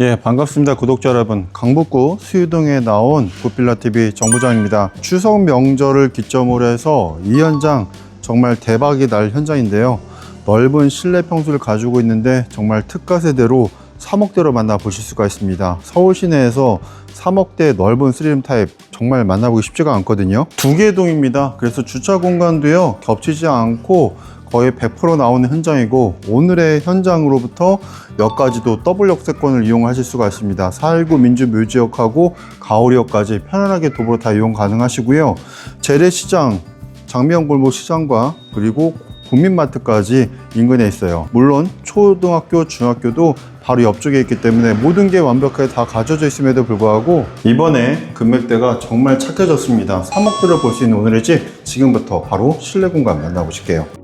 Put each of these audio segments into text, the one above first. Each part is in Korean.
예, 반갑습니다. 구독자 여러분. 강북구 수유동에 나온 구필라TV 정부장입니다. 추석 명절을 기점으로 해서 이 현장 정말 대박이 날 현장인데요. 넓은 실내 평수를 가지고 있는데 정말 특가 세대로 3억대로 만나보실 수가 있습니다. 서울 시내에서 3억대 넓은 스리름 타입 정말 만나보기 쉽지가 않거든요. 두 개 동입니다. 그래서 주차 공간도요, 겹치지 않고 거의 100% 나오는 현장이고 오늘의 현장으로부터 역까지도 더블 역세권을 이용하실 수가 있습니다. 419 민주묘지역하고 가오리역까지 편안하게 도보로 다 이용 가능하시고요. 재래시장, 장미영골목 시장과 그리고 국민마트까지 인근에 있어요. 물론 초등학교, 중학교도 바로 옆쪽에 있기 때문에 모든 게 완벽하게 다 갖춰져 있음에도 불구하고 이번에 금액대가 정말 착해졌습니다. 3억대를 볼 수 있는 오늘의 집 지금부터 바로 실내 공간 만나보실게요.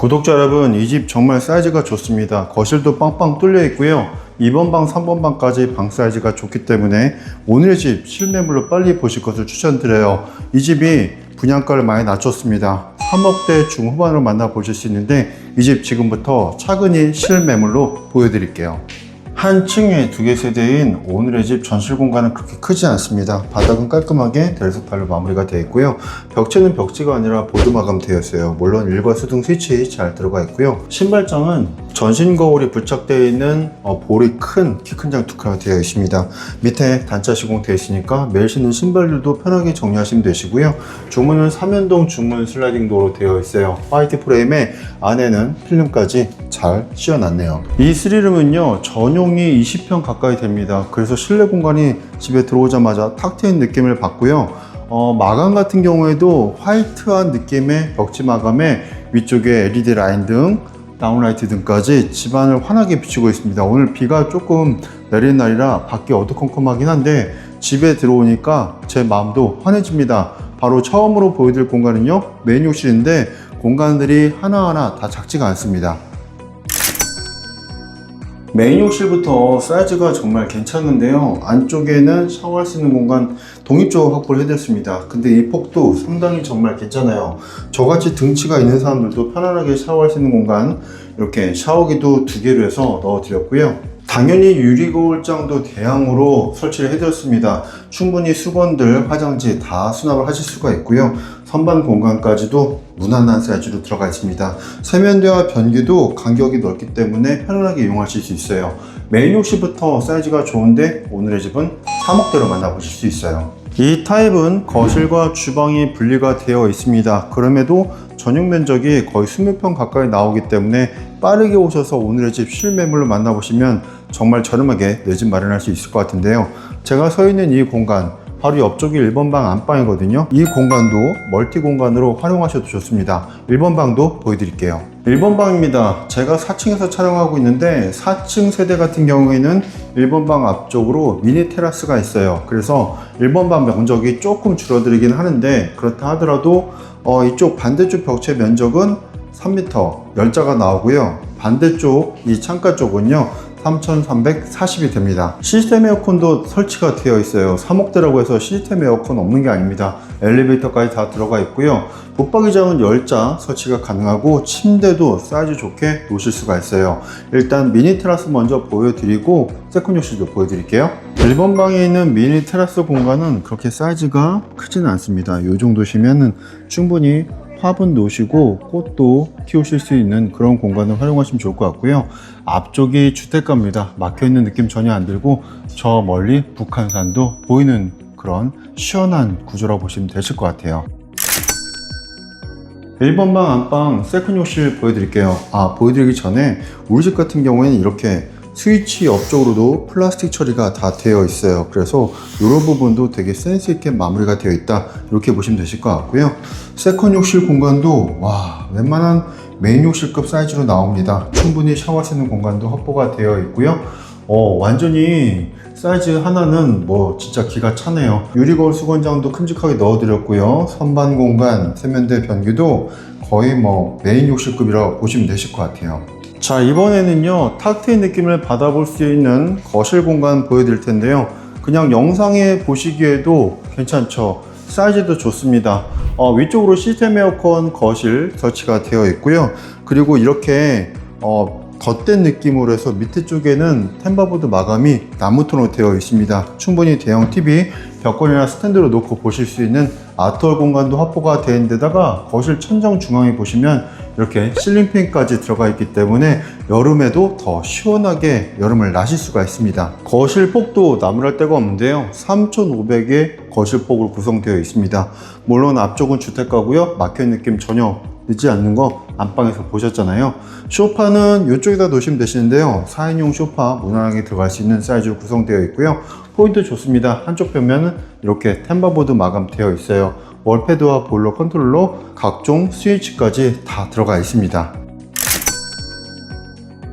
구독자 여러분, 이 집 정말 사이즈가 좋습니다. 거실도 빵빵 뚫려 있고요. 2번 방, 3번 방까지 방 사이즈가 좋기 때문에 오늘의 집 실매물로 빨리 보실 것을 추천드려요. 이 집이 분양가를 많이 낮췄습니다. 3억대 중후반으로 만나보실 수 있는데 이 집 지금부터 차근히 실매물로 보여드릴게요. 한 층에 두 개 세대인 오늘의 집 전실 공간은 그렇게 크지 않습니다. 바닥은 깔끔하게 대리석탈로 마무리가 되어 있고요. 벽체는 벽지가 아니라 보드 마감되어 있어요. 물론 일과 수등 스위치 잘 들어가 있고요. 신발장은 전신 거울이 부착되어 있는 어, 볼이 큰 키 큰 장투카가 되어 있습니다. 밑에 단차 시공 되어 있으니까 매일 신는 신발들도 편하게 정리하시면 되시고요. 주문은 3연동 주문 슬라이딩 도어로 되어 있어요. 화이트 프레임에 안에는 필름까지 잘 씌워놨네요. 이 스리룸은요 전용이 20평 가까이 됩니다. 그래서 실내 공간이 집에 들어오자마자 탁 트인 느낌을 받고요. 어, 마감 같은 경우에도 화이트한 느낌의 벽지 마감에 위쪽에 LED 라인 등 다운라이트 등까지 집안을 환하게 비추고 있습니다. 오늘 비가 조금 내리는 날이라 밖이 어두컴컴하긴 한데 집에 들어오니까 제 마음도 환해집니다. 바로 처음으로 보여드릴 공간은요 메인 욕실인데 공간들이 하나하나 다 작지가 않습니다. 메인 욕실부터 사이즈가 정말 괜찮은데요. 안쪽에는 샤워할 수 있는 공간 독립적으로 확보를 해드렸습니다. 근데 이 폭도 상당히 정말 괜찮아요. 저같이 등치가 있는 사람들도 편안하게 샤워할 수 있는 공간 이렇게 샤워기도 두 개로 해서 넣어 드렸고요. 당연히 유리 거울장도 대형으로 설치를 해드렸습니다. 충분히 수건들, 화장지 다 수납을 하실 수가 있고요. 선반 공간까지도 무난한 사이즈로 들어가 있습니다. 세면대와 변기도 간격이 넓기 때문에 편안하게 이용하실 수 있어요. 메인 욕실부터 사이즈가 좋은데 오늘의 집은 3억대로 만나보실 수 있어요. 이 타입은 거실과 주방이 분리가 되어 있습니다. 그럼에도 전용 면적이 거의 20평 가까이 나오기 때문에 빠르게 오셔서 오늘의 집 실매물로 만나보시면 정말 저렴하게 내 집 마련할 수 있을 것 같은데요. 제가 서 있는 이 공간, 바로 옆쪽이 1번 방 안방이거든요. 이 공간도 멀티 공간으로 활용하셔도 좋습니다. 1번 방도 보여드릴게요. 1번 방입니다. 제가 4층에서 촬영하고 있는데 4층 세대 같은 경우에는 1번 방 앞쪽으로 미니 테라스가 있어요. 그래서 1번 방 면적이 조금 줄어들긴 하는데 그렇다 하더라도 어, 이쪽 반대쪽 벽체 면적은 3m 열자가 나오고요. 반대쪽 이 창가 쪽은요. 3,340이 됩니다. 시스템 에어컨도 설치가 되어 있어요. 3억대라고 해서 시스템 에어컨 없는 게 아닙니다. 엘리베이터까지 다 들어가 있고요. 붙박이장은 열자 설치가 가능하고 침대도 사이즈 좋게 놓으실 수가 있어요. 일단 미니 테라스 먼저 보여드리고 세컨 욕실도 보여드릴게요. 1번 방에 있는 미니 테라스 공간은 그렇게 사이즈가 크지는 않습니다. 이 정도시면은 충분히 화분 놓으시고 꽃도 키우실 수 있는 그런 공간을 활용하시면 좋을 것 같고요. 앞쪽이 주택가입니다. 막혀 있는 느낌 전혀 안 들고 저 멀리 북한산도 보이는 그런 시원한 구조라고 보시면 되실 것 같아요. 1번 방 안방 세컨 욕실 보여드릴게요. 아, 보여드리기 전에 우리 집 같은 경우에는 이렇게 스위치 옆쪽으로도 플라스틱 처리가 다 되어 있어요. 그래서 이런 부분도 되게 센스 있게 마무리가 되어 있다. 이렇게 보시면 되실 것 같고요. 세컨 욕실 공간도 와, 웬만한 메인 욕실급 사이즈로 나옵니다. 충분히 샤워할 수 있는 공간도 확보가 되어 있고요. 어, 완전히 사이즈 하나는 뭐 진짜 기가 차네요. 유리 거울 수건장도 큼직하게 넣어드렸고요. 선반 공간, 세면대 변기도 거의 뭐 메인 욕실급이라고 보시면 되실 것 같아요. 자, 이번에는요, 탁 트인 느낌을 받아볼 수 있는 거실 공간 보여드릴 텐데요. 그냥 영상에 보시기에도 괜찮죠. 사이즈도 좋습니다. 어, 위쪽으로 시스템 에어컨 거실 설치가 되어 있고요. 그리고 이렇게 어, 덧댄 느낌으로 해서 밑에 쪽에는 템바보드 마감이 나무톤으로 되어 있습니다. 충분히 대형 TV, 벽걸이나 스탠드로 놓고 보실 수 있는 아트월 공간도 확보가 되는 데다가 거실 천장 중앙에 보시면 이렇게 실링팬까지 들어가 있기 때문에 여름에도 더 시원하게 여름을 나실 수가 있습니다. 거실 폭도 나무랄 데가 없는데요. 3,500의 거실 폭으로 구성되어 있습니다. 물론 앞쪽은 주택가고요. 막혀있는 느낌 전혀 늦지 않는 거 안방에서 보셨잖아요. 소파는 이쪽에다 놓으시면 되시는데요. 4인용 소파 무난하게 들어갈 수 있는 사이즈로 구성되어 있고요. 포인트 좋습니다. 한쪽 벽면은 이렇게 템바보드 마감되어 있어요. 월패드와 보일러 컨트롤러, 각종 스위치까지 다 들어가 있습니다.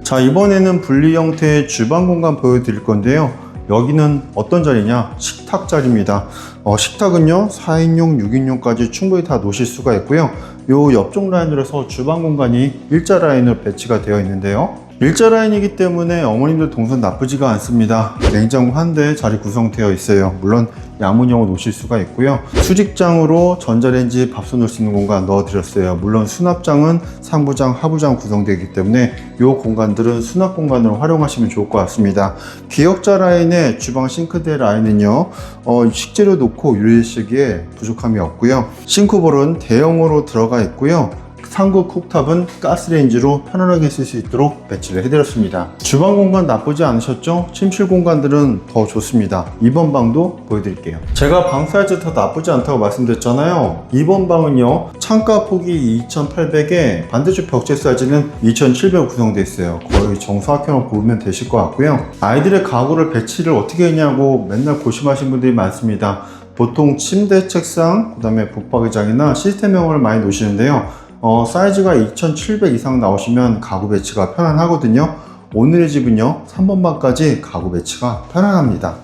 자, 이번에는 분리 형태의 주방 공간 보여드릴 건데요. 여기는 어떤 자리냐? 식탁 자리입니다. 어, 식탁은요, 4인용, 6인용까지 충분히 다 놓으실 수가 있고요. 요 옆쪽 라인으로 해서 주방 공간이 일자 라인으로 배치가 되어 있는데요. 일자 라인이기 때문에 어머님들 동선 나쁘지가 않습니다. 냉장고 한대 자리 구성되어 있어요. 물론 야문형으로 놓으실 수가 있고요. 수직장으로 전자레인지 밥솥 넣을 수 있는 공간 넣어드렸어요. 물론 수납장은 상부장, 하부장 구성되기 때문에 이 공간들은 수납 공간으로 활용하시면 좋을 것 같습니다. 기역자 라인의 주방 싱크대 라인은요, 어, 식재료 놓고 유리시기에 부족함이 없고요. 싱크볼은 대형으로 들어가 있고요. 상부 쿡탑은 가스레인지로 편안하게 쓸 수 있도록 배치를 해드렸습니다. 주방 공간 나쁘지 않으셨죠? 침실 공간들은 더 좋습니다. 이번 방도 보여드릴게요. 제가 방 사이즈 더 나쁘지 않다고 말씀드렸잖아요. 이번 방은요, 창가 폭이 2800에 반대쪽 벽체 사이즈는 2700 구성되어 있어요. 거의 정사각형으로 보면 되실 것 같고요. 아이들의 가구를 배치를 어떻게 했냐고 맨날 고심하신 분들이 많습니다. 보통 침대, 책상, 그 다음에 붙박이장이나 시스템형을 많이 놓으시는데요. 어, 사이즈가 2700 이상 나오시면 가구 배치가 편안하거든요. 오늘의 집은요, 3번 방까지 가구 배치가 편안합니다.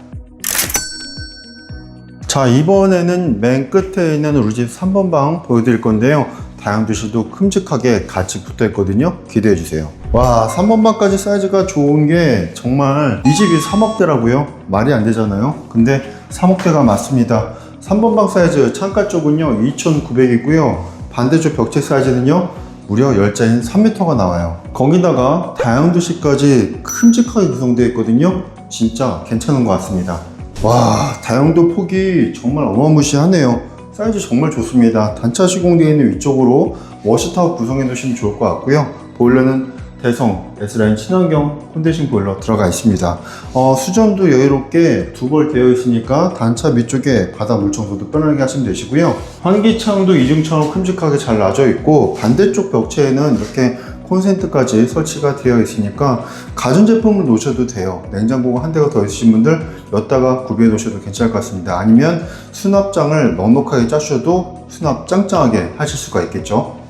자, 이번에는 맨 끝에 있는 우리 집 3번 방 보여드릴 건데요. 다양도실도 큼직하게 같이 붙어 있거든요. 기대해 주세요. 와, 3번 방까지 사이즈가 좋은 게 정말 이 집이 3억대라고요? 말이 안 되잖아요. 근데 3억대가 맞습니다. 3번 방 사이즈 창가 쪽은요, 2,900이고요. 반대쪽 벽체 사이즈는요, 무려 10자인 3m가 나와요. 거기다가 다용도실까지 큼직하게 구성되어 있거든요. 진짜 괜찮은 것 같습니다. 와, 다용도 폭이 정말 어마무시하네요. 사이즈 정말 좋습니다. 단차 시공되어 있는 위쪽으로 워시타워 구성해 놓으시면 좋을 것 같고요. 보일러는 대성 S라인 친환경 콘덴싱 보일러 들어가 있습니다. 어, 수전도 여유롭게 두 벌 되어 있으니까 단차 밑쪽에 바닥 물 청소도 편하게 하시면 되시고요. 환기창도 이중창으로 큼직하게 잘 놔져 있고 반대쪽 벽체에는 이렇게 콘센트까지 설치가 되어 있으니까 가전제품을 놓으셔도 돼요. 냉장고가 한 대가 더 있으신 분들 여기다가 구비해 놓으셔도 괜찮을 것 같습니다. 아니면 수납장을 넉넉하게 짜셔도 수납 짱짱하게 하실 수가 있겠죠.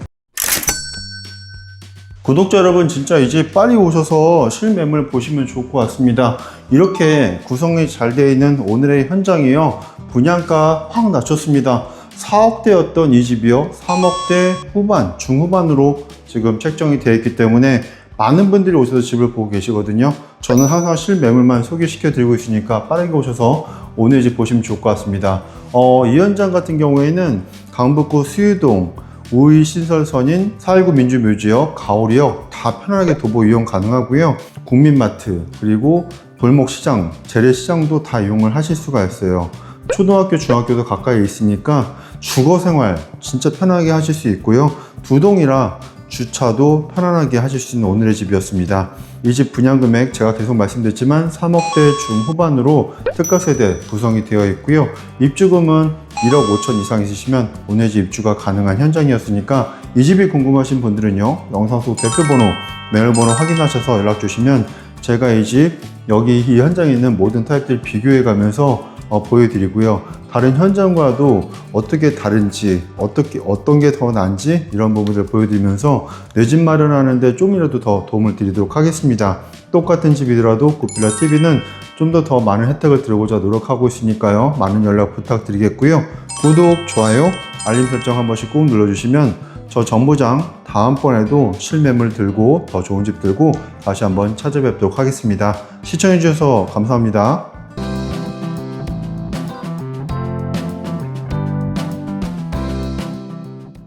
구독자 여러분 진짜 이제 빨리 오셔서 실매물 보시면 좋을 것 같습니다. 이렇게 구성이 잘 되어 있는 오늘의 현장이요. 분양가 확 낮췄습니다. 4억대였던 이 집이요. 3억대 후반 중후반으로 지금 책정이 되어 있기 때문에 많은 분들이 오셔서 집을 보고 계시거든요. 저는 항상 실매물만 소개시켜 드리고 있으니까 빠르게 오셔서 오늘 집 보시면 좋을 것 같습니다. 어, 이 현장 같은 경우에는 강북구 수유동 우이 신설선인 419 민주묘지역, 가오리역 다 편안하게 도보 이용 가능하고요. 국민마트 그리고 골목시장, 재래시장도 다 이용을 하실 수가 있어요. 초등학교, 중학교도 가까이 있으니까 주거 생활 진짜 편하게 하실 수 있고요. 두 동이라 주차도 편안하게 하실 수 있는 오늘의 집이었습니다. 이 집 분양 금액 제가 계속 말씀드렸지만 3억대 중후반으로 특가 세대 구성이 되어 있고요. 입주금은 1억 5천 이상 있으시면 오늘 집 입주가 가능한 현장이었으니까 이 집이 궁금하신 분들은요. 영상 속 대표번호, 메일번호 확인하셔서 연락 주시면 제가 이 집 여기 이 현장에 있는 모든 타입들 비교해 가면서 어, 보여드리고요. 다른 현장과도 어떻게 다른지, 어떻게, 어떤 게 더 나은지 이런 부분들 보여드리면서 내 집 마련하는데 좀이라도 더 도움을 드리도록 하겠습니다. 똑같은 집이더라도 구필라 TV는 좀 더 더 많은 혜택을 드리고자 노력하고 있으니까요. 많은 연락 부탁드리겠고요. 구독, 좋아요, 알림 설정 한 번씩 꼭 눌러주시면 저 정부장 다음번에도 실매물 들고 더 좋은 집 들고 다시 한번 찾아뵙도록 하겠습니다. 시청해주셔서 감사합니다.